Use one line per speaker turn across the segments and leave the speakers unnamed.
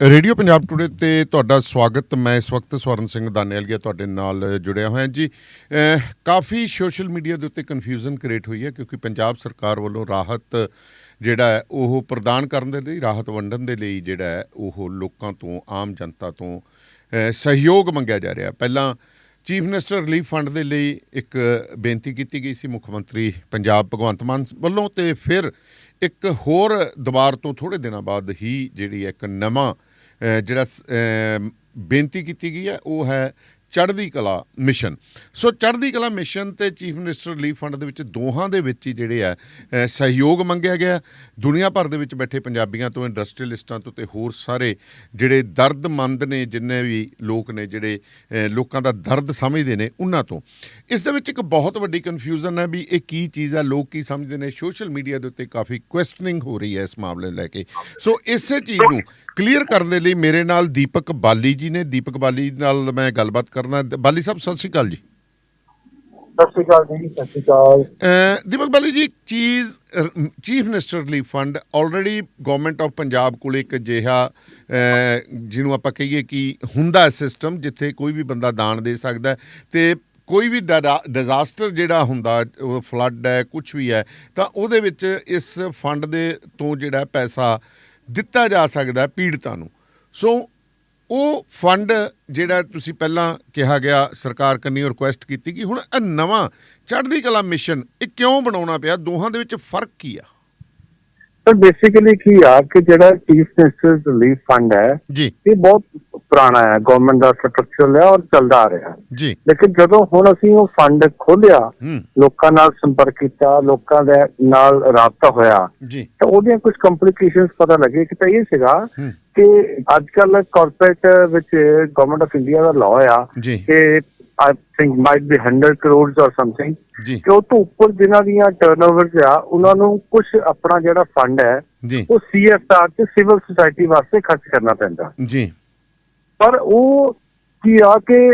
Radio Punjab today ਤੇ ਤੁਹਾਡਾ ਸਵਾਗਤ। ਮੈਂ ਇਸ ਵਕਤ ਸਵਰਨ ਸਿੰਘ ਦਾਨੇਲਗਿਆ ਤੁਹਾਡੇ ਨਾਲ ਜੁੜਿਆ ਹੋਇਆ ਜੀ। ਕਾਫੀ ਸੋਸ਼ਲ ਮੀਡੀਆ ਦੇ ਉੱਤੇ ਕਨਫਿਊਜ਼ਨ ਕ੍ਰੀਏਟ ਹੋਈ ਹੈ ਕਿਉਂਕਿ ਪੰਜਾਬ ਸਰਕਾਰ ਵੱਲੋਂ ਰਾਹਤ ਜਿਹੜਾ ਹੈ ਉਹ ਪ੍ਰਦਾਨ ਕਰਨ ਦੇ ਲਈ, ਰਾਹਤ ਵੰਡਣ ਦੇ ਲਈ ਜਿਹੜਾ ਹੈ ਉਹ ਲੋਕਾਂ ਤੋਂ, ਆਮ ਜਨਤਾ ਤੋਂ ਸਹਿਯੋਗ ਮੰਗਿਆ ਜਾ ਰਿਹਾ। ਪਹਿਲਾਂ ਚੀਫ ਮਿਨਿਸਟਰ ਰਿਲੀਫ ਫੰਡ ਦੇ ਲਈ ਇੱਕ ਬੇਨਤੀ ਕੀਤੀ ਗਈ ਸੀ ਮੁੱਖ ਮੰਤਰੀ ਪੰਜਾਬ ਭਗਵੰਤ ਮਾਨ ਵੱਲੋਂ ਤੇ ਫਿਰ ਇੱਕ ਹੋਰ ਦੁਬਾਰ ਤੋਂ ਥੋੜੇ ਦਿਨਾਂ ਬਾਅਦ ਹੀ ਜਿਹੜੀ ਇੱਕ ਨਵਾਂ ਜਿਹੜਾ ਬੇਨਤੀ ਕੀਤੀ ਗਈ ਹੈ ਉਹ ਹੈ ਚੜ੍ਹਦੀ ਕਲਾ ਮਿਸ਼ਨ। ਸੋ ਚੜ੍ਹਦੀ ਕਲਾ ਮਿਸ਼ਨ ਤੇ ਚੀਫ ਮਿਨਿਸਟਰ ਰਿਲੀਫ ਫੰਡ ਦੇ ਵਿੱਚ ਦੋਹਾਂ ਦੇ ਵਿੱਚ ਹੀ ਜਿਹੜੇ ਆ ਸਹਿਯੋਗ ਮੰਗਿਆ ਗਿਆ। ਦੁਨੀਆ ਭਰ ਦੇ ਵਿੱਚ ਬੈਠੇ ਪੰਜਾਬੀਆਂ ਤੋਂ, ਇੰਡਸਟਰੀਅਲਿਸਟਾਂ ਤੋਂ ਤੇ ਹੋਰ ਸਾਰੇ ਜਿਹੜੇ ਦਰਦਮੰਦ ਨੇ, ਜਿੰਨੇ ਵੀ ਲੋਕ ਨੇ, ਜਿਹੜੇ ਲੋਕਾਂ ਦਾ ਦਰਦ ਸਮਝਦੇ ਨੇ, ਉਹਨਾਂ ਤੋਂ। ਇਸ ਦੇ ਵਿੱਚ ਇੱਕ ਬਹੁਤ ਵੱਡੀ ਕਨਫਿਊਜ਼ਨ ਹੈ ਵੀ ਇਹ ਕੀ ਚੀਜ਼ ਹੈ ਲੋਕ ਕੀ ਸਮਝਦੇ ਨੇ। ਸੋਸ਼ਲ ਮੀਡੀਆ ਦੇ ਉੱਤੇ ਕਾਫੀ ਕੁਐਸਚਨਿੰਗ ਹੋ ਰਹੀ ਹੈ ਇਸ ਮਾਮਲੇ ਨੂੰ ਲੈ ਕੇ। ਸੋ ਇਸੇ ਚੀਜ਼ ਨੂੰ ਕਲੀਅਰ ਕਰਨ ਦੇ ਲਈ ਮੇਰੇ ਨਾਲ ਦੀਪਕ ਬਾਲੀ ਜੀ ਨੇ। ਦੀਪਕ ਬਾਲੀ ਨਾਲ ਮੈਂ ਗੱਲਬਾਤ ਕਰਨਾ ਬਾਲੀ ਸਾਹਿਬ ਸਤਿ ਸ਼੍ਰੀ ਅਕਾਲ ਜੀ।
ਸਤਿ ਸ਼੍ਰੀ ਅਕਾਲ ਜੀ ਸਤਿ ਸ਼੍ਰੀ ਅਕਾਲ।
ਦੀਪਕ ਬਾਲੀ ਜੀ ਚੀਜ਼ chief minister relief fund already government of Punjab ਕੋਲ ਇੱਕ ਅਹ, ਜਿਹਨੂੰ ਆਪਾਂ ਕਹੀਏ ਕਿ ਹੁੰਦਾ ਸਿਸਟਮ ਜਿੱਥੇ ਕੋਈ ਵੀ ਬੰਦਾ ਦਾਨ ਦੇ ਸਕਦਾ ਤੇ ਕੋਈ ਵੀ ਡਿਜ਼ਾਸਟਰ ਜਿਹੜਾ ਹੁੰਦਾ ਫਲੱਡ ਹੈ ਕੁਝ ਵੀ ਹੈ ਤਾਂ ਉਹਦੇ ਵਿੱਚ ਇਸ ਫੰਡ ਦੇ ਤੋਂ ਜਿਹੜਾ ਪੈਸਾ ਦਿੱਤਾ ਜਾ ਸਕਦਾ ਪੀੜਤਾਂ ਨੂੰ। ਸੋ ਉਹ ਫੰਡ ਜਿਹੜਾ ਤੁਸੀਂ ਪਹਿਲਾਂ ਕਿਹਾ ਗਿਆ, ਸਰਕਾਰ ਕੰਨੀ ਰਿਕੁਐਸਟ ਕੀਤੀ ਕਿ ਹੁਣ ਇਹ ਨਵਾਂ ਚੜ੍ਹਦੀ ਕਲਾ ਮਿਸ਼ਨ ਇਹ ਕਿਉਂ ਬਣਾਉਣਾ ਪਿਆ? ਦੋਹਾਂ ਦੇ ਵਿੱਚ ਫ਼ਰਕ ਕੀ ਆ?
ਸਰ ਬੇਸਿਕਲੀ ਕੀ ਆ ਕਿ ਜਿਹੜਾ ਚੀਫ ਮਿਨਿਸਟਰ ਰਿਲੀਫ ਫੰਡ ਹੈ
ਜੀ।
ਇਹ ਬਹੁਤ ਪੁਰਾਣਾ ਹੈ ਗਵਰਨਮੈਂਟ ਦਾ ਸਟਰਕਚਰ ਹੈ ਔਰ ਚੱਲਦਾ ਆ ਰਿਹਾ।
ਜੀ।
ਲੇਕਿਨ ਜਦੋਂ ਹੁਣ ਅਸੀਂ ਉਹ ਫੰਡ ਖੋਲਿਆ ਲੋਕਾਂ ਨਾਲ ਸੰਪਰਕ ਕੀਤਾ ਲੋਕਾਂ ਦੇ ਨਾਲ ਰਾਬਤਾ ਹੋਇਆ ਤਾਂ ਉਹਦੀਆਂ ਕੁਝ ਕੰਪਲਿਕੇਸ਼ਨਸ ਪਤਾ ਲੱਗੇ। ਕਿ ਤਾਂ ਇਹ ਸੀਗਾ ਕਿ ਅੱਜ ਕੱਲ ਕਾਰਪੋਰੇਟ ਵਿੱਚ ਗਵਰਨਮੈਂਟ ਆਫ ਇੰਡੀਆ ਦਾ ਲਾਅ ਆ ਕਿ I think might be 100 crores or something ਕਿ ਉਹ ਤੋਂ ਉੱਪਰ ਜਿਨ੍ਹਾਂ ਦੀਆਂ ਟਰਨਓਵਰਸ ਆ ਉਹਨਾਂ ਨੂੰ ਕੁਝ ਆਪਣਾ ਜਿਹੜਾ ਫੰਡ ਹੈ ਉਹ ਸੀਐਸਆਰ ਤੇ ਸਿਵਲ ਸੁਸਾਇਟੀ ਵਾਸਤੇ ਖਰਚ ਕਰਨਾ ਪੈਂਦਾ।
ਜੀ।
ਪਰ ਉਹ ਕੀ ਆ ਕਿ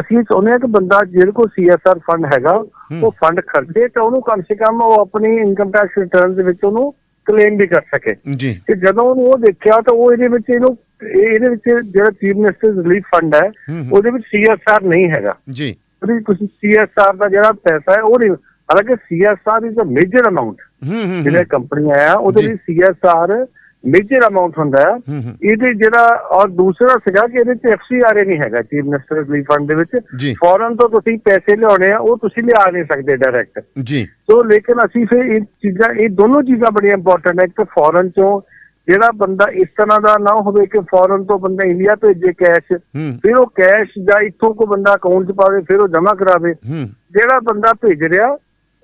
ਅਸੀਂ ਚਾਹੁੰਦੇ ਹਾਂ ਕਿ ਬੰਦਾ ਜਿਹਦੇ ਕੋਲ ਸੀਐਸਆਰ ਫੰਡ ਹੈਗਾ ਉਹ ਫੰਡ ਖਰਚੇ ਤਾਂ ਉਹਨੂੰ ਕਮ ਸੇ ਕਮ ਉਹ ਆਪਣੀ ਇਨਕਮ ਟੈਕਸ ਰਿਟਰਨ ਦੇ ਵਿੱਚ ਉਹਨੂੰ ਕਲੇਮ ਵੀ ਕਰ ਸਕੇ।
ਜੀ।
ਕਿ ਜਦੋਂ ਉਹਨੂੰ ਉਹ ਦੇਖਿਆ ਤਾਂ ਉਹ ਇਹਦੇ ਵਿੱਚ ਇਹਨੂੰ ਇਹ- ਇਹਦੇ ਵਿੱਚ ਜਿਹੜਾ ਚੀਫ ਮਿਨਿਸਟਰ ਰਿਲੀਫ ਫੰਡ ਹੈ। ਉਹਦੇ ਵਿੱਚ ਸੀਐਸਆਰ ਨਹੀਂ ਹੈਗਾ।
ਜੀ।
ਉਹਦੇ ਤੁਸੀਂ ਸੀਐਸਆਰ ਦਾ ਜਿਹੜਾ ਪੈਸਾ ਹੈ ਉਹ ਨਹੀਂ। ਹਾਲਾਂਕਿ CSR is a major amount ਜਿਹੜੇ ਕੰਪਨੀਆਂ ਆ ਉਹਦੇ। ਲਈ ਸੀਐਸਆਰ ਮੇਜਰ ਅਮਾਉਂਟ ਹੁੰਦਾ ਹੈ। ਇਹਦੇ ਜਿਹੜਾ ਔਰ ਦੂਸਰਾ ਸੀਗਾ ਕਿ ਇਹਦੇ ਚ ਐਫਸੀਆਰਏ ਨਹੀਂ ਹੈਗਾ ਚੀਫ ਮਿਨਿਸਟਰ ਰਿਲੀਫ ਫੰਡ ਦੇ ਵਿੱਚ। ਫੌਰਨ ਤੋਂ ਤੁਸੀਂ ਪੈਸੇ ਲਿਆਉਣੇ ਆ ਉਹ ਤੁਸੀਂ ਲਿਆ ਨਹੀਂ ਸਕਦੇ ਡਾਇਰੈਕਟ
ਜੀ।
ਸੋ ਲੇਕਿਨ ਅਸੀਂ ਫਿਰ ਇਹ ਚੀਜ਼ਾਂ ਇਹ ਦੋਨੋਂ ਚੀਜ਼ਾਂ ਬੜੀਆਂ ਇੰਪੋਰਟੈਂਟ ਹੈ। ਕਿ ਫੌਰਨ ਚੋਂ ਜਿਹੜਾ ਬੰਦਾ ਇਸ ਤਰ੍ਹਾਂ ਦਾ ਨਾ ਹੋਵੇ ਕਿ ਫੌਰਨ ਤੋਂ ਬੰਦਾ ਇੰਡੀਆ ਭੇਜੇ ਕੈਸ਼ ਫਿਰ ਉਹ ਕੈਸ਼ ਜਾਂ ਇੱਥੋਂ ਕੋ ਬੰਦਾ ਅਕਾਊਂਟ 'ਚ ਪਾਵੇ ਫਿਰ ਉਹ ਜਮ੍ਹਾਂ ਕਰਾਵੇ। ਜਿਹੜਾ ਬੰਦਾ ਭੇਜ ਰਿਹਾ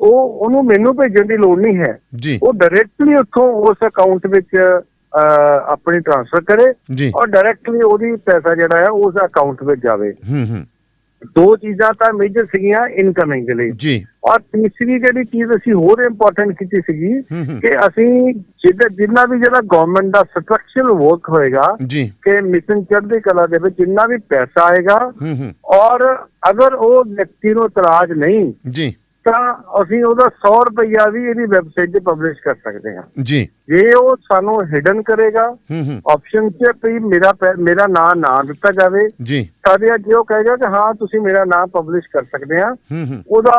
ਉਹ ਉਹਨੂੰ ਮੈਨੂੰ ਭੇਜਣ ਦੀ ਲੋੜ ਨਹੀਂ ਹੈ। ਉਹ ਡਾਇਰੈਕਟਲੀ ਉੱਥੋਂ ਉਸ ਅਕਾਊਂਟ ਵਿੱਚ ਆਪਣੀ ਟ੍ਰਾਂਸਫਰ ਕਰੇ ਔਰ ਡਾਇਰੈਕਟਲੀ ਉਹਦੀ ਪੈਸਾ ਜਿਹੜਾ ਹੈ ਉਸ ਅਕਾਊਂਟ ਵਿੱਚ ਜਾਵੇ। ਦੋ ਚੀਜ਼ਾਂ ਤਾਂ ਮੇਜਰ ਸੀਗੀਆਂ ਇਨਕਮਿੰਗ ਦੇ ਲਈ।
ਜੀ।
ਔਰ ਤੀਸਰੀ ਜਿਹੜੀ ਚੀਜ਼ ਅਸੀਂ ਹੋਰ ਇੰਪੋਰਟੈਂਟ ਕੀਤੀ ਸੀਗੀ ਕਿ ਅਸੀਂ ਜਿਹਦਾ ਜਿੰਨਾ ਵੀ ਜਿਹੜਾ ਗਵਰਨਮੈਂਟ ਦਾ ਸਟਰਕਚਰਲ ਵਰਕ ਹੋਏਗਾ ਕਿ ਮਿਸ਼ਨ ਚੜ੍ਹਦੀ ਕਲਾ ਦੇ ਵਿੱਚ ਜਿੰਨਾ ਵੀ ਪੈਸਾ ਆਏਗਾ ਔਰ ਅਗਰ ਉਹ ਵਿਅਕਤੀ ਨੂੰ ਇਤਰਾਜ਼ ਨਹੀਂ
ਜੀ।
ਤਾਂ ਅਸੀਂ ਉਹਦਾ 100 ਰੁਪਈਆ ਵੀ ਇਹਦੀ ਵੈਬਸਾਈਟ ਤੇ ਪਬਲਿਸ਼ ਕਰ ਸਕਦੇ ਹਾਂ।
ਜੀ।
ਜੇ ਉਹ ਸਾਨੂੰ ਹਿਡਨ ਕਰੇਗਾ ਆਪਸ਼ਨ 'ਚ ਵੀ ਮੇਰਾ ਮੇਰਾ ਨਾਂ ਨਾ ਦਿੱਤਾ ਜਾਵੇ।
ਜੀ।
ਸਾਡੇ ਜੇ ਉਹ ਕਹੇਗਾ ਕਿ ਹਾਂ ਤੁਸੀਂ ਮੇਰਾ ਨਾਮ ਪਬਲਿਸ਼ ਕਰ ਸਕਦੇ ਆ ਉਹਦਾ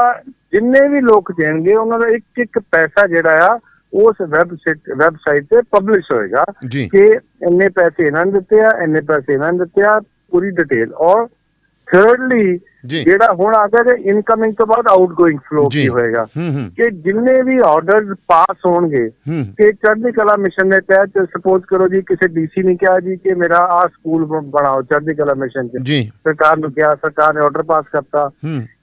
ਜਿੰਨੇ ਵੀ ਲੋਕ ਦੇਣਗੇ ਉਹਨਾਂ ਦਾ ਇੱਕ ਇੱਕ ਪੈਸਾ ਜਿਹੜਾ ਆ ਉਸ ਵੈਬਸਾਈਟ ਵੈਬਸਾਈਟ ਤੇ ਪਬਲਿਸ਼ ਹੋਏਗਾ ਕਿ ਇੰਨੇ ਪੈਸੇ ਇਹਨਾਂ ਨੇ ਦਿੱਤੇ ਆ ਇੰਨੇ ਪੈਸੇ ਇਹਨਾਂ ਨੇ ਦਿੱਤੇ ਆ ਪੂਰੀ ਡਿਟੇਲ ਔਰ ਥਰਡਲੀ ਜਿਹੜਾ ਹੁਣ ਆ ਗਿਆ ਕਿ ਇਨਕਮਿੰਗ ਤੋਂ ਬਾਅਦ ਆਊਟਗੋਇੰਗ ਫਲੋ ਕੀ ਹੋਏਗਾ? ਕਿ ਜਿੰਨੇ ਵੀ ਆਰਡਰਸ ਪਾਸ ਹੋਣਗੇ ਕਿ ਚੜ੍ਹਦੀ ਕਲਾ ਮਿਸ਼ਨ ਦੇ ਤਹਿਤ ਸਪੋਜ਼ ਕਰੋ ਜੀ ਕਿਸੇ ਡੀਸੀ ਨੇ ਕਿਹਾ ਜੀ ਕਿ ਮੇਰਾ ਆ ਸਕੂਲ ਬਣਾਓ ਚੜ੍ਹਦੀ ਕਲਾ ਮਿਸ਼ਨ ਚ। ਸਰਕਾਰ ਨੂੰ ਕਿਹਾ ਸਰਕਾਰ ਨੇ ਆਰਡਰ ਪਾਸ ਕਰਤਾ।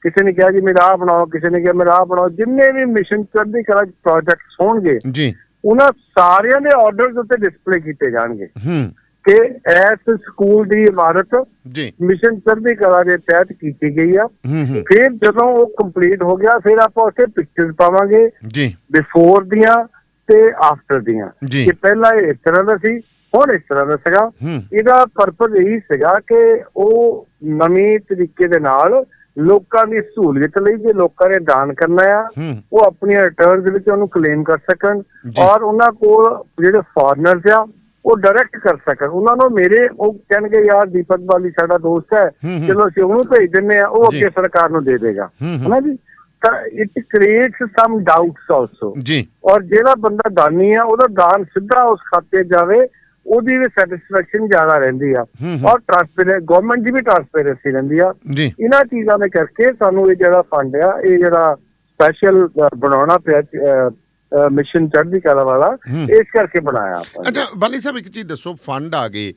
ਕਿਸੇ ਨੇ ਕਿਹਾ ਜੀ ਮੇਰਾ ਆ ਬਣਾਓ ਕਿਸੇ ਨੇ ਕਿਹਾ ਮੇਰਾ ਆ ਬਣਾਓ ਜਿੰਨੇ ਵੀ ਮਿਸ਼ਨ ਚੜ੍ਹਦੀ ਕਲਾ ਪ੍ਰੋਜੈਕਟਸ ਹੋਣਗੇ
ਜੀ।
ਉਹਨਾਂ ਸਾਰਿਆਂ ਦੇ ਆਰਡਰਸ ਉੱਤੇ ਡਿਸਪਲੇ ਕੀਤੇ ਜਾਣਗੇ।
ਹੂੰ।
ਕਿ ਇਸ ਸਕੂਲ ਦੀ ਇਮਾਰਤ
ਜੀ।
ਮਿਸ਼ਨ ਚੜ੍ਹਦੀ ਕਲਾ ਦੇ ਤਹਿਤ ਕੀਤੀ ਗਈ ਆ। ਫਿਰ ਜਦੋਂ ਉਹ ਕੰਪਲੀਟ ਹੋ ਗਿਆ ਫਿਰ ਆਪਾਂ ਉੱਥੇ ਪਿਕਚਰਸ ਪਾਵਾਂਗੇ
ਜੀ।
ਬਿਫੋਰ ਦੀਆਂ ਤੇ ਆਫਟਰ ਦੀਆਂ। ਕਿ ਪਹਿਲਾਂ ਇਹ ਇਸ ਤਰ੍ਹਾਂ ਦਾ ਸੀ ਹੁਣ ਇਸ ਤਰ੍ਹਾਂ ਦਾ ਸੀਗਾ। ਇਹਦਾ ਪਰਪਸ ਇਹੀ ਸੀਗਾ ਕਿ ਉਹ ਨਵੇਂ ਤਰੀਕੇ ਦੇ ਨਾਲ ਲੋਕਾਂ ਦੀ ਸਹੂਲਤ ਲਈ ਜੇ ਲੋਕਾਂ ਨੇ ਦਾਨ ਕਰਨਾ ਆ ਉਹ ਆਪਣੀਆਂ ਰਿਟਰਨਸ ਵਿੱਚ ਉਹਨੂੰ ਕਲੇਮ ਕਰ ਸਕਣ। ਔਰ ਉਹਨਾਂ ਕੋਲ ਜਿਹੜੇ ਫੋਰਨਰਸ ਆ ਉਹ ਡਾਇਰੈਕਟ ਕਰ ਸਕਣ ਉਹਨਾਂ ਨੂੰ ਮੇਰੇ ਉਹ ਕਹਿਣਗੇ ਯਾਰ ਦੀਪਕ ਬਾਲੀ ਸਾਡਾ ਦੋਸਤ ਹੈ। ਚਲੋ ਅਸੀਂ ਉਹਨੂੰ ਭੇਜ ਦਿੰਨੇ ਆ ਉਹ। ਅੱਗੇ ਸਰਕਾਰ ਨੂੰ ਦੇ ਦੇਗਾ। ਹਨਾ ਜੀ? ਤਾਂ it creates some doubts also
ਜੀ।
ਔਰ ਜਿਹੜਾ ਬੰਦਾ ਦਾਨੀ ਆ ਉਹਦਾ ਦਾਨ ਸਿੱਧਾ ਉਸ ਖਾਤੇ ਜਾਵੇ ਉਹਦੀ ਵੀ ਸੈਟੀਸਫੈਕਸ਼ਨ ਜ਼ਿਆਦਾ ਰਹਿੰਦੀ ਆ। ਔਰ ਟ੍ਰਾਂਸਪੇਰੈਂਟ ਗਵਰਨਮੈਂਟ ਦੀ ਵੀ ਟ੍ਰਾਂਸਪੇਰੈਂਸੀ ਰਹਿੰਦੀ ਆ।
ਜੀ।
ਇਹਨਾਂ ਚੀਜ਼ਾਂ ਦੇ ਕਰਕੇ ਸਾਨੂੰ ਇਹ ਜਿਹੜਾ ਫੰਡ ਆ ਇਹ ਜਿਹੜਾ ਸਪੈਸ਼ਲ ਬਣਾਉਣਾ ਪਿਆ ਮਿਸ਼ਨ ਚੜ੍ਹਦੀ ਕਲਾ ਵਾਲਾ। ਇਸ ਕਰਕੇ ਬਣਾਇਆ ਆਪਾਂ।
ਅੱਛਾ ਬਾਲੀ ਸਾਹਿਬ ਇੱਕ ਚੀਜ਼ ਦੱਸੋ ਫੰਡ ਆ ਗਏ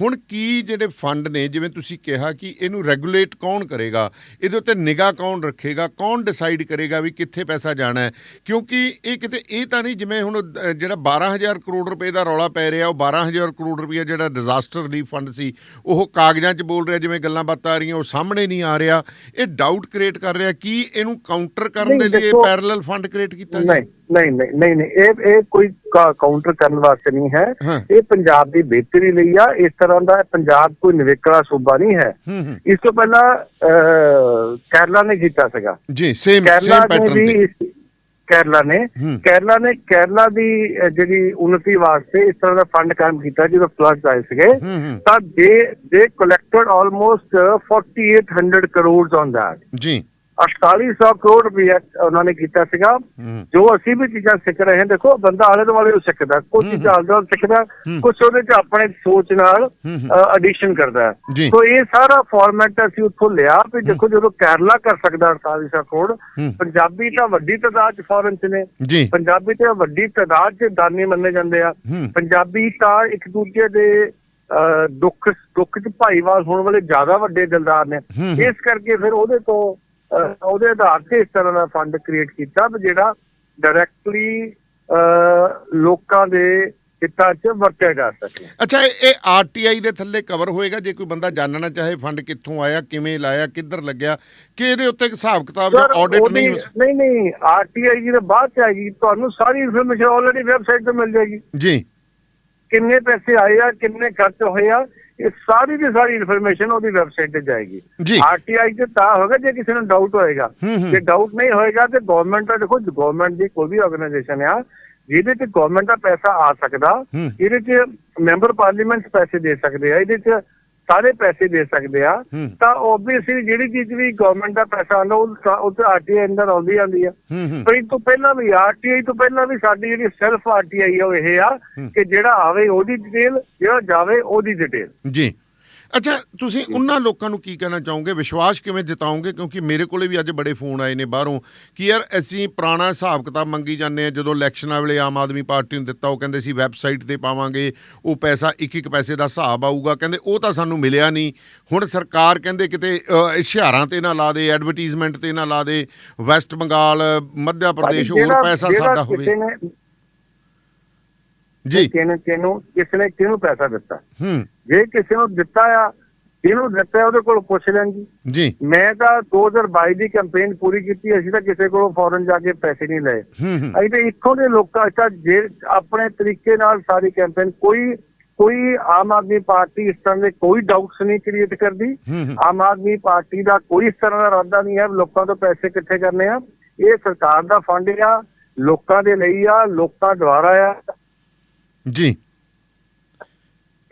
ਹੁਣ ਕੀ ਜਿਹੜੇ ਫੰਡ ਨੇ ਜਿਵੇਂ ਤੁਸੀਂ ਕਿਹਾ ਕਿ ਇਹਨੂੰ ਰੈਗੂਲੇਟ ਕੌਣ ਕਰੇਗਾ? ਇਹਦੇ ਉੱਤੇ ਨਿਗਾਹ ਕੌਣ ਰੱਖੇਗਾ? ਕੌਣ ਡਿਸਾਈਡ ਕਰੇਗਾ ਵੀ ਕਿੱਥੇ ਪੈਸਾ ਜਾਣਾ ਹੈ? ਕਿਉਂਕਿ ਇਹ ਕਿਤੇ ਇਹ ਤਾਂ ਨਹੀਂ ਜਿਵੇਂ ਹੁਣ ਜਿਹੜਾ 12000 ਕਰੋੜ ਰੁਪਏ ਦਾ ਰੌਲਾ ਪੈ ਰਿਹਾ ਉਹ 12000 ਕਰੋੜ ਰੁਪਏ ਜਿਹੜਾ ਡਿਜ਼ਾਸਟਰ ਰਿਲੀਫ ਫੰਡ ਸੀ ਉਹ ਕਾਗਜ਼ਾਂ 'ਚ ਬੋਲ ਰਿਹਾ ਜਿਵੇਂ ਗੱਲਾਂ ਬਾਤਾਂ ਆ ਰਹੀਆਂ ਉਹ ਸਾਹਮਣੇ ਨਹੀਂ ਆ ਰਿਹਾ। ਇਹ ਡਾਊਟ ਕ੍ਰੀਏਟ ਕਰ ਰਿਹਾ ਕੀ ਇਹਨੂੰ ਕਾਊਂਟਰ ਕਰਨ ਦੇ ਲਈ ਪੈਰਲਲ ਫੰਡ ਕ੍ਰੀਏਟ ਕੀਤਾ
ਨਹੀਂ ਨਹੀਂ ਨਹੀਂ ਨਹੀਂ ਇਹ ਇਹ ਕੋਈ ਕਾਊਂਟਰ ਕਰਨ ਵਾਸਤੇ ਨਹੀਂ ਹੈ। ਇਹ ਪੰਜਾਬ ਦੀ ਬਿਹਤਰੀ ਲਈ ਆ। ਇਸ ਤਰ੍ਹਾਂ ਦਾ ਪੰਜਾਬ ਕੋਈ ਨਿਵੇਕਲਾ ਸੂਬਾ ਨਹੀਂ ਹੈ। ਇਸ ਤੋਂ ਪਹਿਲਾਂ ਕੇਰਲਾ ਨੇ ਕੀਤਾ ਸੀਗਾ।
ਜੀ ਸੇਮ
ਕੇਰਲਾ
ਸੇਮ
ਨੇ
ਪੈਟਰਨ ਤੇ
ਕੇਰਲਾ ਨੇ। ਕੇਰਲਾ ਨੇ ਕੇਰਲਾ ਦੀ ਜਿਹੜੀ ਉન્નਤੀ ਵਾਸਤੇ ਇਸ ਤਰ੍ਹਾਂ ਦਾ ਫੰਡ ਕਾਇਮ ਕੀਤਾ ਜਦੋਂ ਫਲੱਡ ਆਏ ਸੀਗੇ। ਤਾਂ ਦੇ ਦੇ collected almost 4800 crores on that
ਜੀ।
4800 ਕਰੋੜ ਰੁਪਏ ਉਹਨਾਂ ਨੇ ਕੀਤਾ ਸੀਗਾ। ਜੋ ਅਸੀਂ ਵੀ ਚੀਜ਼ਾਂ ਸਿੱਖ ਰਹੇ ਹਾਂ ਦੇਖੋ ਬੰਦਾ ਆਲੇ ਦੁਆਲੇ ਤੋਂ ਸਿੱਖਦਾ। ਕੁਝ ਦੁਆਲੇ ਸਿੱਖਦਾ। ਕੁਝ ਉਹਦੇ ਚ ਆਪਣੇ ਸੋਚ ਨਾਲ। ਐਡੀਸ਼ਨ ਕਰਦਾ। ਸੋ ਇਹ ਸਾਰਾ ਫਾਰਮੈਟ ਅਸੀਂ ਉੱਥੋਂ ਲਿਆ ਵੀ ਦੇਖੋ ਜਦੋਂ ਕੇਰਲਾ ਕਰ ਸਕਦਾ 4800 ਕਰੋੜ। ਪੰਜਾਬੀ ਤਾਂ ਵੱਡੀ ਤਾਦਾਦ ਚ ਫੋਰਨ ਚ ਨੇ। ਪੰਜਾਬੀ ਤੇ ਵੱਡੀ ਤਾਦਾਦ ਚ ਦਾਨੀ ਮੰਨੇ ਜਾਂਦੇ ਆ। ਪੰਜਾਬੀ ਤਾਂ ਇੱਕ ਦੂਜੇ ਦੇ ਦੁੱਖ ਦੁੱਖ ਚ ਭਾਈਵਾਲ ਹੋਣ ਵਾਲੇ ਜ਼ਿਆਦਾ ਵੱਡੇ ਦਿਲਦਾਰ ਨੇ। ਇਸ ਕਰਕੇ ਫਿਰ ਉਹਦੇ ਤੋਂ ਉਹਦੇ ਆਧਾਰ ਤੇ ਇਸ ਤਰ੍ਹਾਂ ਦਾ ਫੰਡ ਕ੍ਰੀਏਟ ਕੀਤਾ ਵੀ ਜਿਹੜਾ ਡਾਇਰੈਕਟਲੀ ਲੋਕਾਂ ਦੇ ਹਿੱਤਾਂ 'ਚ ਵਰਤਿਆ ਜਾ ਸਕੇ।
ਅੱਛਾ ਇਹ ਆਰਟੀਆਈ ਦੇ ਥੱਲੇ ਕਵਰ ਹੋਏਗਾ? ਜੇ ਕੋਈ ਬੰਦਾ ਜਾਣਨਾ ਚਾਹੇ ਫੰਡ ਕਿੱਥੋਂ ਆਇਆ ਕਿਵੇਂ ਲਾਇਆ ਕਿੱਧਰ ਲੱਗਿਆ ਕਿ ਇਹਦੇ ਉੱਤੇ ਹਿਸਾਬ ਕਿਤਾਬ ਜਾਂ ਆਡਿਟ ਨਹੀਂ
ਨਹੀਂ ਨਹੀਂ ਆਰਟੀਆਈ ਜੀ ਦੇ ਬਾਅਦ ਚ ਆਏਗੀ। ਤੁਹਾਨੂੰ ਸਾਰੀ ਇਨਫੋਰਮੇਸ਼ਨ ਆਲਰੇਡੀ ਵੈਬਸਾਈਟ ਤੇ ਮਿਲ ਜਾਏਗੀ।
ਜੀ।
ਕਿੰਨੇ ਪੈਸੇ ਆਏ ਆ ਕਿੰਨੇ ਖਰਚ ਹੋਏ ਆ ਇਹ ਸਾਰੀ ਦੀ ਸਾਰੀ ਇਨਫੋਰਮੇਸ਼ਨ ਉਹਦੀ ਵੈਬਸਾਈਟ ਤੇ ਜਾਏਗੀ। ਆਰਟੀਆਈ ਤੇ ਤਾਂ ਹੋਗਾ ਜੇ ਕਿਸੇ ਨੂੰ ਡਾਊਟ ਹੋਏਗਾ। ਜੇ ਡਾਊਟ ਨਹੀਂ ਹੋਏਗਾ ਤੇ ਗਵਰਨਮੈਂਟ ਦਾ ਦੇਖੋ ਗਵਰਨਮੈਂਟ ਦੀ ਕੋਈ ਵੀ ਆਰਗੇਨਾਈਜੇਸ਼ਨ ਆ ਜਿਹਦੇ ਤੇ ਗਵਰਨਮੈਂਟ ਦਾ ਪੈਸਾ ਆ ਸਕਦਾ। ਇਹਦੇ ਚ ਮੈਂਬਰ ਪਾਰਲੀਮੈਂਟ ਪੈਸੇ ਦੇ ਸਕਦੇ ਆ ਇਹਦੇ ਚ ਸਾਰੇ ਪੈਸੇ ਦੇ ਸਕਦੇ ਆ। ਤਾਂ ਆਬਵੀਅਸਲੀ ਜਿਹੜੀ ਚੀਜ਼ ਵੀ ਗਵਰਨਮੈਂਟ ਦਾ ਪੈਸਾ ਆਉਂਦਾ ਉਹ ਤੇ ਆਰਟੀਆਈ ਅੰਦਰ ਆਉਂਦੀ ਆਉਂਦੀ ਆ ਪਰ ਇਹ ਤੋਂ ਪਹਿਲਾਂ ਵੀ ਆਰਟੀਆਈ ਤੋਂ ਪਹਿਲਾਂ ਵੀ ਸਾਡੀ ਜਿਹੜੀ ਸੈਲਫ ਆਰਟੀਆਈ ਆ ਉਹ ਇਹ ਆ। ਕਿ ਜਿਹੜਾ ਆਵੇ ਉਹਦੀ ਡਿਟੇਲ ਜਿਹੜਾ ਜਾਵੇ ਉਹਦੀ ਡਿਟੇਲ
ਜੀ ਅੱਛਾ ਤੁਸੀਂ ਉਹਨਾਂ ਲੋਕਾਂ ਨੂੰ ਕੀ ਕਹਿਣਾ ਚਾਹੋਗੇ? ਵਿਸ਼ਵਾਸ ਕਿਵੇਂ ਜਿਤਾਓਗੇ? ਕਿਉਂਕਿ ਮੇਰੇ ਕੋਲੇ ਵੀ ਅੱਜ ਬੜੇ ਫੋਨ ਆਏ ਨੇ ਬਾਹਰੋਂ ਕਿ ਯਾਰ ਅਸੀਂ ਪੁਰਾਣਾ ਹਿਸਾਬ ਕਿਤਾਬ ਮੰਗੀ ਜਾਂਦੇ ਆ ਜਦੋਂ ਇਲੈਕਸ਼ਨਾਂ ਵੇਲੇ ਆਮ ਆਦਮੀ ਪਾਰਟੀ ਨੂੰ ਦਿੱਤਾ ਉਹ ਕਹਿੰਦੇ ਸੀ ਵੈਬਸਾਈਟ ਤੇ ਪਾਵਾਂਗੇ ਉਹ ਪੈਸਾ ਇੱਕ ਇੱਕ ਪੈਸੇ ਦਾ ਹਿਸਾਬ ਆਊਗਾ। ਕਹਿੰਦੇ ਉਹ ਤਾਂ ਸਾਨੂੰ ਮਿਲਿਆ ਨਹੀਂ। ਹੁਣ ਸਰਕਾਰ ਕਹਿੰਦੇ ਕਿਤੇ ਅ, ਇਸ਼ਤਿਹਾਰਾਂ ਤੇ ਨਾ ਲਾ ਦੇ ਐਡਵਰਟਾਈਜ਼ਮੈਂਟ ਤੇ ਨਾ ਲਾ ਦੇ ਵੈਸਟ ਬੰਗਾਲ ਮੱਧ ਪ੍ਰਦੇਸ਼ ਹੋਰ ਪੈਸਾ ਸਾਡਾ ਹੋਵੇ। ਜੀ।
ਕਿਹਨੂੰ ਕਿਹਨੂੰ ਕਿਸ ਨੇ ਕਿਹਨੂੰ ਪੈਸਾ ਦਿੱਤਾ?
ਹੂੰ।
ਜੇ ਕਿਸੇ ਨੂੰ ਦਿੱਤਾ ਆ ਜਿਹਨੂੰ ਦਿੱਤਾ ਉਹਦੇ ਕੋਲ ਪੁੱਛ ਲੈਣ ਜੀ।
ਜੀ।
ਮੈਂ ਤਾਂ 2022 ਦੀ ਕੈਂਪੇਨ ਪੂਰੀ ਕੀਤੀ ਅਸੀਂ ਤਾਂ ਕਿਸੇ ਕੋਲੋਂ ਫੌਰਨ ਜਾ ਕੇ ਪੈਸੇ ਨਹੀਂ ਲਏ। ਅਸੀਂ ਤਾਂ ਇੱਥੋਂ ਦੇ ਲੋਕਾਂ ਅੱਛਾ ਜੇ ਆਪਣੇ ਤਰੀਕੇ ਨਾਲ ਸਾਰੀ ਕੈਂਪੇਨ ਕੋਈ ਕੋਈ ਆਮ ਆਦਮੀ ਪਾਰਟੀ ਇਸ ਤਰ੍ਹਾਂ ਦੇ ਕੋਈ ਡਾਊਟਸ ਨਹੀਂ ਕ੍ਰੀਏਟ ਕਰਦੀ। ਆਮ ਆਦਮੀ ਪਾਰਟੀ ਦਾ ਕੋਈ ਇਸ ਤਰ੍ਹਾਂ ਦਾ ਇਰਾਦਾ ਨਹੀਂ ਹੈ ਲੋਕਾਂ ਤੋਂ ਪੈਸੇ ਇਕੱਠੇ ਕਰਨੇ ਆ। ਇਹ ਸਰਕਾਰ ਦਾ ਫੰਡ ਆ ਲੋਕਾਂ ਦੇ ਲਈ ਆ ਲੋਕਾਂ ਦੁਆਰਾ ਆ।
ਜੀ।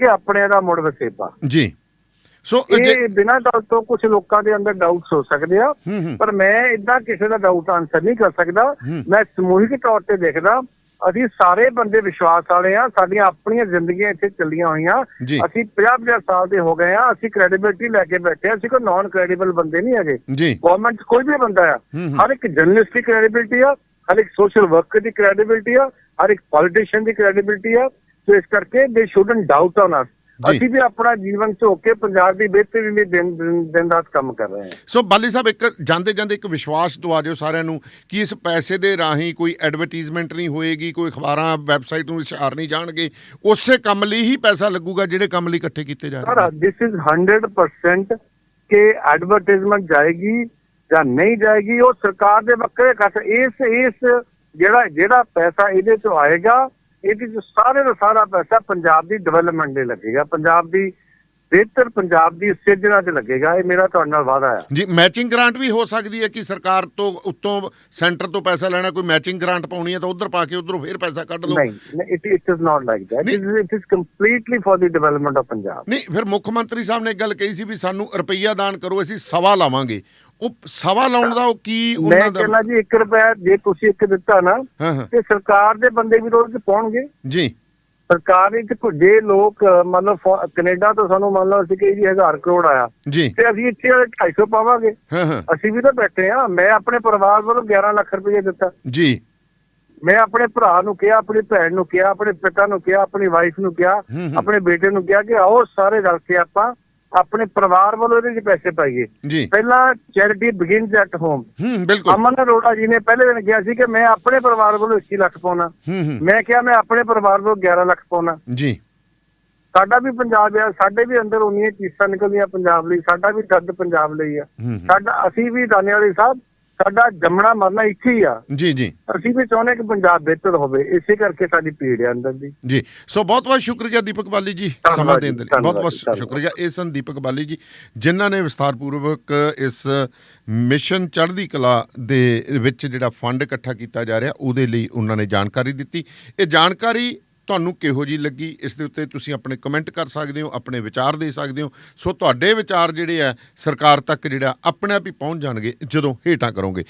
ਕਿ ਆਪਣੇ ਦਾ ਮੁੜ ਵਸੇਪਾ
ਜੀ। ਸੋ
ਇਹ ਬਿਨਾਂ ਡਾਊਟ ਤੋਂ ਕੁਝ ਲੋਕਾਂ ਦੇ ਅੰਦਰ ਡਾਊਟਸ ਹੋ ਸਕਦੇ ਆ। ਪਰ ਮੈਂ ਇਦਾਂ ਕਿਸੇ ਦਾ ਡਾਊਟ ਆਨਸਰ ਨਹੀਂ ਕਰ ਸਕਦਾ। ਮੈਂ ਸਮੂਹਿਕ ਤੌਰ ਤੇ ਦੇਖਦਾ ਅਸੀਂ ਸਾਰੇ ਬੰਦੇ ਵਿਸ਼ਵਾਸ ਵਾਲੇ ਆ ਸਾਡੀਆਂ ਆਪਣੀਆਂ ਜ਼ਿੰਦਗੀਆਂ ਇੱਥੇ ਚੱਲੀਆਂ ਹੋਈਆਂ। ਅਸੀਂ 50-50 ਸਾਲ ਦੇ ਹੋ ਗਏ ਆ ਅਸੀਂ ਕ੍ਰੈਡੀਬਿਲਟੀ ਲੈ ਕੇ ਬੈਠੇ ਆ ਅਸੀਂ ਕੋਈ ਨਾਨ ਕ੍ਰੈਡੀਬਲ ਬੰਦੇ ਨਹੀਂ ਹੈਗੇ। ਗਵਰਨਮੈਂਟ ਕੋਈ ਵੀ ਬੰਦਾ ਆ। ਹਰ ਇੱਕ ਜਰਨਲਿਸਟ ਦੀ ਕ੍ਰੈਡੀਬਿਲਟੀ ਆ ਹਰ ਇੱਕ ਸੋਸ਼ਲ ਵਰਕਰ ਦੀ ਕ੍ਰੈਡੀਬਿਲਟੀ ਆ ਹਰ ਇੱਕ ਪੋਲੀਟੀਸ਼ੀਅਨ ਦੀ ਕ੍ਰੈਡੀਬਿਲਟੀ ਆ ਸੋ ਇਸ ਕਰਕੇ ਦੇ ਸ਼ੁਡਨਟ ਡਾਊਟ ਔਨ ਅਸ। ਅਸੀਂ ਵੀ ਆਪਣਾ ਜੀਵਨ ਝੋਕ ਕੇ ਪੰਜਾਬ ਦੀ ਬਿਹਤਰੀ ਲਈ ਦਿਨ ਦਿਨ- ਰਾਤ ਕੰਮ ਕਰ ਰਹੇ ਹਾਂ।
ਸੋ ਬਾਲੀ ਸਾਹਿਬ ਇੱਕ ਜਾਂਦੇ ਜਾਂਦੇ ਇੱਕ ਵਿਸ਼ਵਾਸ ਦਵਾ ਦਿਓ ਸਾਰਿਆਂ ਨੂੰ ਕਿ ਇਸ ਪੈਸੇ ਦੇ ਰਾਹੀਂ ਕੋਈ ਐਡਵਰਟਾਈਜ਼ਮੈਂਟ ਨਹੀਂ ਹੋਏਗੀ ਕੋਈ ਅਖਬਾਰਾਂ ਵੈਬਸਾਈਟ ਨੂੰ ਇਸ਼ਤਿਹਾਰ ਨਹੀਂ ਜਾਣਗੇ ਉਸੇ ਕੰਮ ਲਈ ਹੀ ਪੈਸਾ ਲੱਗੂਗਾ ਜਿਹੜੇ ਕੰਮ ਲਈ ਇਕੱਠੇ ਕੀਤੇ ਜਾ ਰਹੇ
ਸਰ
ਨੇ
ਦਿਸ ਇਜ਼ 100% ਕਿ ਐਡਵਰਟਾਈਜ਼ਮੈਂਟ ਜਾਏਗੀ ਜਾਂ ਨਹੀਂ ਜਾਏਗੀ ਉਹ ਸਰਕਾਰ ਦੇ ਵੱਖਰੇ ਖਰਚ ਇਸ ਇਸ ਜਿਹੜਾ ਜਿਹੜਾ ਪੈਸਾ ਇਹਦੇ ਤੋਂ ਆਏਗਾ ਇਹਦੇ ਚ ਸਾਰੇ ਦਾ ਸਾਰਾ ਪੈਸਾ ਪੰਜਾਬ ਦੀ ਡਿਵੈਲਪਮੈਂਟ ਦੇ ਲੱਗੇਗਾ। ਪੰਜਾਬ ਦੀ ਬਿਹਤਰ ਪੰਜਾਬ ਦੀ ਸਿਰਜਣਾ 'ਚ ਲੱਗੇਗਾ। ਇਹ ਮੇਰਾ ਤੁਹਾਡੇ ਨਾਲ ਵਾਅਦਾ ਹੈ
ਜੀ ਮੈਚਿੰਗ ਗ੍ਰਾਂਟ ਵੀ ਹੋ ਸਕਦੀ ਹੈ ਕਿ ਸਰਕਾਰ ਤੋਂ ਉੱਤੋਂ ਸੈਂਟਰ ਤੋਂ ਪੈਸਾ ਲੈਣਾ ਕੋਈ ਮੈਚਿੰਗ ਗ੍ਰਾਂਟ ਪਾਉਣੀ ਹੈ ਤਾਂ ਉਧਰ ਪਾ ਕੇ ਉਧਰੋਂ ਫੇਰ ਪੈਸਾ ਕੱਢ ਲਓ।
ਨਹੀਂ it it is not like that. It is completely for the development of Punjab
ਨਹੀਂ ਫਿਰ ਮੁੱਖ ਮੰਤਰੀ ਸਾਹਿਬ ਨੇ ਇੱਕ ਗੱਲ ਕਹੀ ਸੀ ਵੀ ਸਾਨੂੰ ਰੁਪਈਆ ਦਾਨ ਕਰੋ ਅਸੀਂ ਸਵਾ ਲਾਵਾਂਗੇ। ਉਹ ਸਵਾ ਲਾਉਣ ਦਾ ਉਹ ਕੀ
ਮੈਂ
ਉਹਨਾਂ ਦਾ
ਕਹਿੰਦਾ ਜੀ 1 ਰੁਪਿਆ ਜੇ ਤੁਸੀਂ ਇੱਕ ਦਿੱਤਾ ਨਾ ਤੇ ਸਰਕਾਰ ਦੇ ਬੰਦੇ ਵੀ ਰੋਜ਼ ਪਾਉਣਗੇ।
ਜੀ।
ਸਰਕਾਰ ਵਿੱਚ ਜੇ ਲੋਕ ਮੰਨ ਲਓ ਕੈਨੇਡਾ ਤੋਂ ਸਾਨੂੰ ਮੰਨ ਲਓ ਅਸੀਂ ਕਹੀ ਜੀ 1000 ਕਰੋੜ ਆਇਆ ਤੇ ਅਸੀਂ ਇੱਥੇ 250 ਪਾਵਾਂਗੇ। ਅਸੀਂ ਵੀ ਤਾਂ ਬੈਠੇ ਆ ਮੈਂ ਆਪਣੇ ਪਰਿਵਾਰ ਵੱਲੋਂ 11 ਲੱਖ ਰੁਪਏ ਦਿੱਤਾ।
ਜੀ।
ਮੈਂ ਆਪਣੇ ਭਰਾ ਨੂੰ ਕਿਹਾ ਆਪਣੀ ਭੈਣ ਨੂੰ ਕਿਹਾ ਆਪਣੇ ਪਿਤਾ ਨੂੰ ਕਿਹਾ ਆਪਣੀ ਵਾਈਫ ਨੂੰ ਕਿਹਾ। ਆਪਣੇ ਬੇਟੇ ਨੂੰ ਕਿਹਾ ਕਿ ਆਓ ਸਾਰੇ ਰਲ ਕੇ ਆਪਾਂ ਆਪਣੇ ਪਰਿਵਾਰ ਵੱਲੋਂ ਇਹਦੇ 'ਚ ਪੈਸੇ ਪਾਈਏ। ਪਹਿਲਾਂ ਚੈਰਿਟੀ ਬਿਗਿਨਸ ਐਟ ਹੋਮ।
ਹੂੰ ਬਿਲਕੁਲ।
ਅਮਨ ਅਰੋੜਾ ਜੀ ਨੇ ਪਹਿਲੇ ਦਿਨ ਕਿਹਾ ਸੀ ਕਿ ਮੈਂ ਆਪਣੇ ਪਰਿਵਾਰ ਵੱਲੋਂ 21 ਲੱਖ ਪਾਉਣਾ। ਮੈਂ ਕਿਹਾ ਮੈਂ ਆਪਣੇ ਪਰਿਵਾਰ ਵੱਲੋਂ 11 ਲੱਖ ਪਾਉਣਾ।
ਜੀ।
ਸਾਡਾ ਵੀ ਪੰਜਾਬ ਆ ਸਾਡੇ ਵੀ ਅੰਦਰ ਉਨੀਆਂ ਚੀਜ਼ਾਂ ਨਿਕਲਦੀਆਂ ਪੰਜਾਬ ਲਈ ਸਾਡਾ ਵੀ ਦਰਦ ਪੰਜਾਬ ਲਈ ਆ। ਸਾਡਾ ਅਸੀਂ ਵੀ ਦਾਨੇ ਵਾਲੀ ਸਾਹਿਬ ਸਾਡਾ ਜੰਮਣਾ ਮਰਨਾ ਇੱਥੇ ਹੀ ਆ।
ਜੀ ਜੀ।
ਅਸੀਂ ਵੀ ਚਾਹੁੰਦੇ ਕਿ ਪੰਜਾਬ ਬਿਹਤਰ ਹੋਵੇ ਇਸੇ ਕਰਕੇ ਸਾਡੀ ਪੀੜ ਹੈ ਅੰਦਰ ਦੀ।
ਜੀ। ਸੋ ਬਹੁਤ ਬਹੁਤ ਸ਼ੁਕਰੀਆ ਦੀਪਕ ਬਾਲੀ ਜੀ ਸਮਾਂ ਦੇਣ ਦੇ ਲਈ। ਬਹੁਤ ਬਹੁਤ। ਸ਼ੁਕਰੀਆ। ਇਹ ਸਨ ਦੀਪਕ ਬਾਲੀ ਜੀ ਜਿਨ੍ਹਾਂ ਨੇ ਵਿਸਥਾਰਪੂਰਵਕ ਇਸ ਮਿਸ਼ਨ ਚੜ੍ਹਦੀ ਕਲਾ ਦੇ ਵਿੱਚ ਜਿਹੜਾ ਫੰਡ ਇਕੱਠਾ ਕੀਤਾ ਜਾ ਰਿਹਾ ਉਹਦੇ ਲਈ ਉਹਨਾਂ ਨੇ ਜਾਣਕਾਰੀ ਦਿੱਤੀ। ਇਹ ਜਾਣਕਾਰੀ ਤੁਹਾਨੂੰ ਕਿਹੋ ਜੀ ਲੱਗੀ? ਇਸ ਦੇ ਉੱਤੇ ਤੁਸੀਂ ਆਪਣੇ ਕਮੈਂਟ ਕਰ ਸਕਦੇ ਹੋ, ਆਪਣੇ ਵਿਚਾਰ ਦੇ ਸਕਦੇ ਹੋ। ਸੋ ਤੁਹਾਡੇ ਵਿਚਾਰ ਜਿਹੜੇ ਆ, ਸਰਕਾਰ ਤੱਕ ਜਿਹੜਾ ਆਪਣੇ ਆਪ ਹੀ ਪਹੁੰਚ ਜਾਣਗੇ ਜਦੋਂ ਹੇਠਾਂ ਕਰੋਗੇ।